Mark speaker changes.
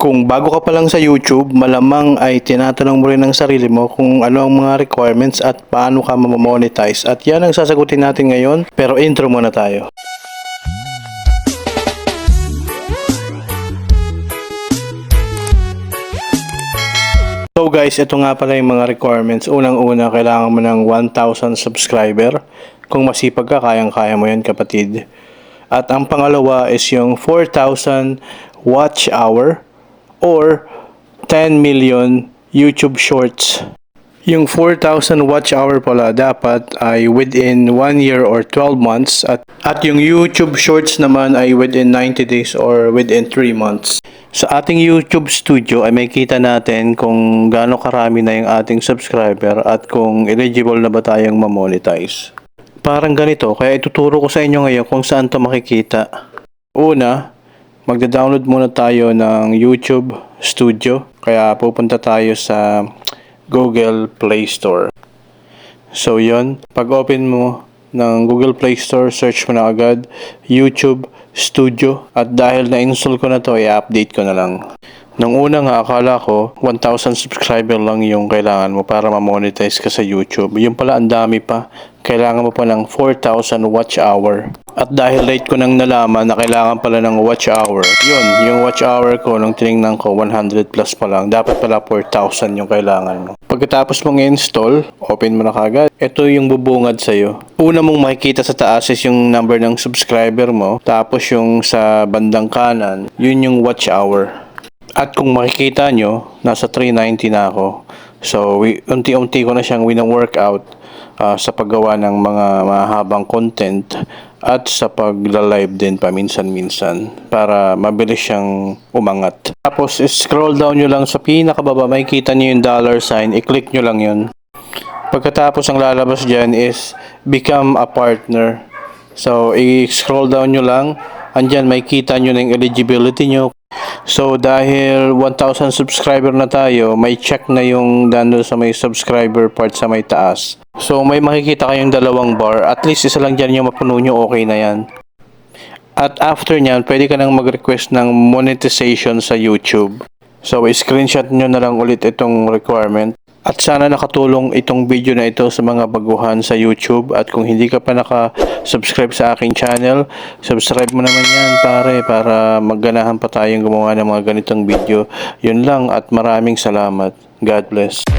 Speaker 1: Kung bago ka pa lang sa YouTube, malamang ay tinatanong mo rin ng sarili mo kung ano ang mga requirements at paano ka mamonetize. At yan ang sasagutin natin ngayon, pero intro muna tayo. So guys, ito nga pala yung mga requirements. Unang-una, kailangan mo ng 1,000 subscriber. Kung masipag ka, kayang-kaya mo yan kapatid. At ang pangalawa is yung 4,000 watch hour or 10 million YouTube Shorts. Yung 4,000 watch hour pala dapat ay within 1 year or 12 months at, at yung YouTube Shorts naman ay within 90 days or within 3 months. Sa ating YouTube studio ay may kita natin kung gaano karami na yung ating subscriber at kung eligible na ba tayong mamonetize. Parang ganito, kaya ituturo ko sa inyo ngayon kung saan to makikita. Una, magda-download muna tayo ng YouTube Studio. Kaya pupunta tayo sa Google Play Store. So yon, pag open mo ng Google Play Store, search mo na agad YouTube Studio. At dahil na-install ko na to, i-update ko na lang. Nung una nga, akala ko 1,000 subscriber lang yung kailangan mo para ma-monetize ka sa YouTube. Yung pala, ang dami pa. Kailangan mo pa ng 4,000 watch hour. At dahil late ko nang nalaman na kailangan pala ng watch hour, yun, yung watch hour ko nung tinignan ko, 100 plus pa lang. Dapat pala 4,000 yung kailangan mo. Pagkatapos mong i-install, open mo na kagad. Ito yung bubungad sa'yo. Una mong makikita sa taas is yung number ng subscriber mo. Tapos yung sa bandang kanan, yun yung watch hour. At kung makikita nyo, nasa 390 na ako. So, unti-unti ko na siyang wina-workout ah, sa paggawa ng mga mahabang content at sa pagla-live din paminsan-minsan para mabilis siyang umangat. Tapos, scroll down nyo lang sa pinakababa, makikita nyo yung dollar sign, i-click nyo lang yun. Pagkatapos ang lalabas dyan is become a partner. So, i-scroll down nyo lang. Andyan, may kita nyo ng eligibility nyo. So, dahil 1,000 subscriber na tayo, may check na yung dando sa may subscriber part sa may taas. So, may makikita kayong dalawang bar. At least isa lang dyan yung mapuno nyo, okay na yan. At after nyan, pwede ka nang mag-request ng monetization sa YouTube. So, screenshot nyo na lang ulit itong requirement. At sana nakatulong itong video na ito sa mga baguhan sa YouTube. At kung hindi ka pa naka-subscribe sa aking channel, subscribe mo naman yan pare para magganahan pa tayong gumawa ng mga ganitong video. Yun lang at maraming salamat. God bless.